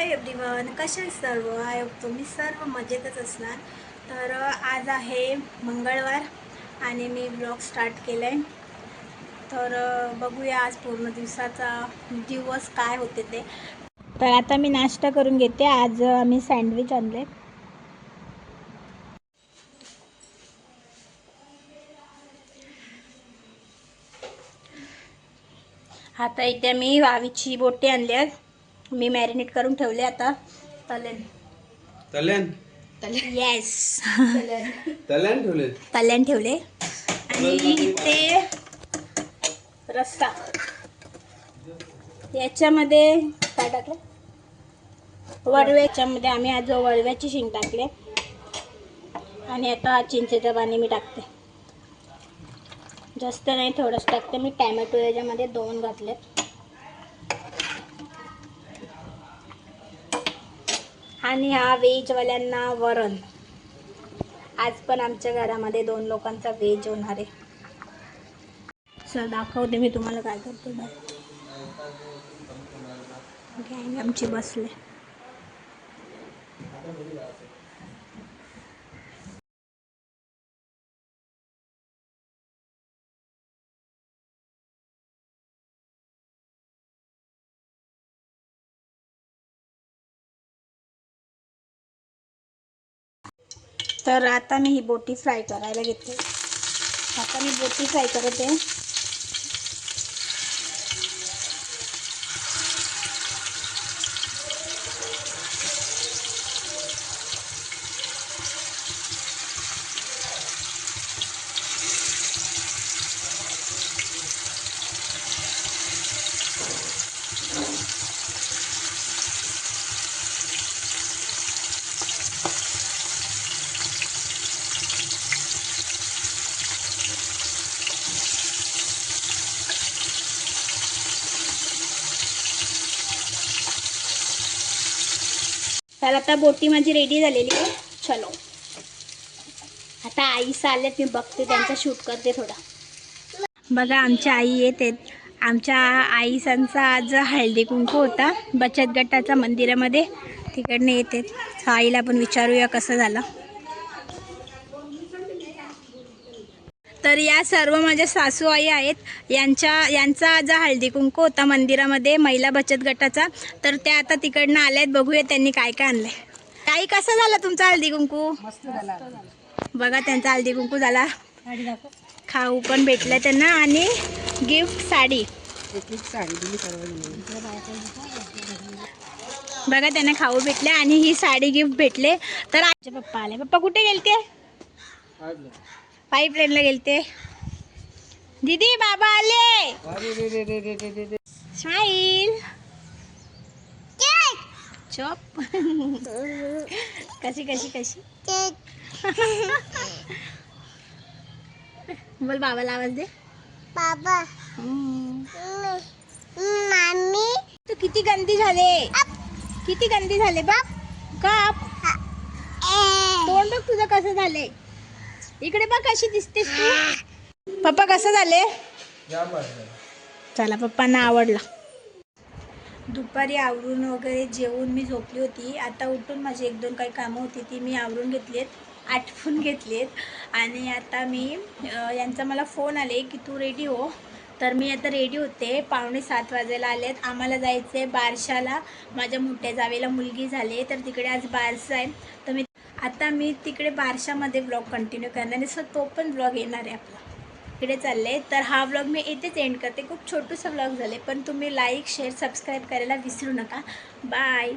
Hello everyone कसे सर्व? I तुम्ही सर्व मजेतच असणार. तर आज आहे मंगळवार आणि मी ब्लॉग स्टार्ट केलं आहे तर बघूया आज पूर्ण दिवसाचा दिवस काय होते ते. तर आता मी नाश्ता करून घेते. आज आम्ही सँडविच आणले. आता इथे मी वावीची बोटी आणली आहेत मी मॅरिनेट करून ठेवले आता. तलन. तल्यान येस तल्यान ठेवले? तल्यान ठेवले. आणि इथे रस्सा. याच्यामध्ये काय टाकलं? वडवे याच्यामध्ये आम्ही आज वडव्याची शिंग टाकले. आणि आता हा चिंचेचं पाणी मी टाकते. जास्त नाही थोडंच टाकते. मी टॅमॅटो याच्यामध्ये दोन घातले आणि हा व्हेजवाल्यांना वरण. आज पण आमच्या घरामध्ये दोन लोकांचा व्हेज होणार आहे. सर दाखवते मी तुम्हाला काय करतो गँग आमची बसले. तर आता मी ही बोटी फ्राय करायला घेते. आता मी बोटी फ्राय करते. तर आता बोटी माझी रेडी झालेली आहे. चलो. आता आई आल्यात मी बघते त्यांचा शूट करते थोडा. बघा आमच्या आई येते आमच्या आईसांचा आज हळदी कुंकू होता. बचत गटाचा मंदिरामध्ये तिकडनं येते आईला पण विचारूया कसं झालं. तर या सर्व माझ्या सासू आई आहेत. यांच्या यांचा आज हळदी कुंकू होता मंदिरामध्ये महिला बचत गटाचा. तर त्या आता तिकडनं आल्यात. बघूया त्यांनी काय काय आणलंय. ताई कसं झालं तुमचा हळदी कुंकू? बघा त्यांचा हळदी कुंकू झाला. खाऊ पण भेटलं त्यांना. आणि गिफ्ट साडी. बघा त्यांना खाऊ भेटले आणि ही साडी गिफ्ट भेटले. तर आजचे पप्पा आले. पप्पा कुठे गेलते? पाईप लाईनला गेलते. दीदी बाबा आले. स्माईल चोप कशी कशी कशी? बोल बाबाला आवाज दे. बाबा. हम्म. मामी. तू किती गंदी झाले. किती गंदी झाले बाप. काप. तोंड बघ तुझं कसं झालंय. इकडे बघ कशी दिसतेस तू. पप्पा कसं झाले? चला पप्पांना आवडला. दुपारी आवरून वगैरे जेवून मी झोपली होती. आता उठून माझी एक दोन काही कामं होती ती मी आवरून घेतली आहेत आटपून घेतली आहेत आणि आता मी यांचा मला फोन आले की तू रेडी हो. तर मी आता रेडी होते. पावणे सात वाजायला आलेत. आम्हाला जायचं आहे बारशाला. माझ्या मोठ्या जावेला मुलगी झाली तर तिकडे आज बारसा आहे. तर मी आता मी तिकडे बारशामध्ये ब्लॉग कंटिन्यू करणार आहे. सो तो पण ब्लॉग येणार आहे आपला. इकडे चालले. तर हा व्लॉग मी इथेच एंड करते. खूप छोटूसा व्लॉग झाले पण तुम्ही लाईक शेअर सबस्क्राईब करायला विसरू नका. बाय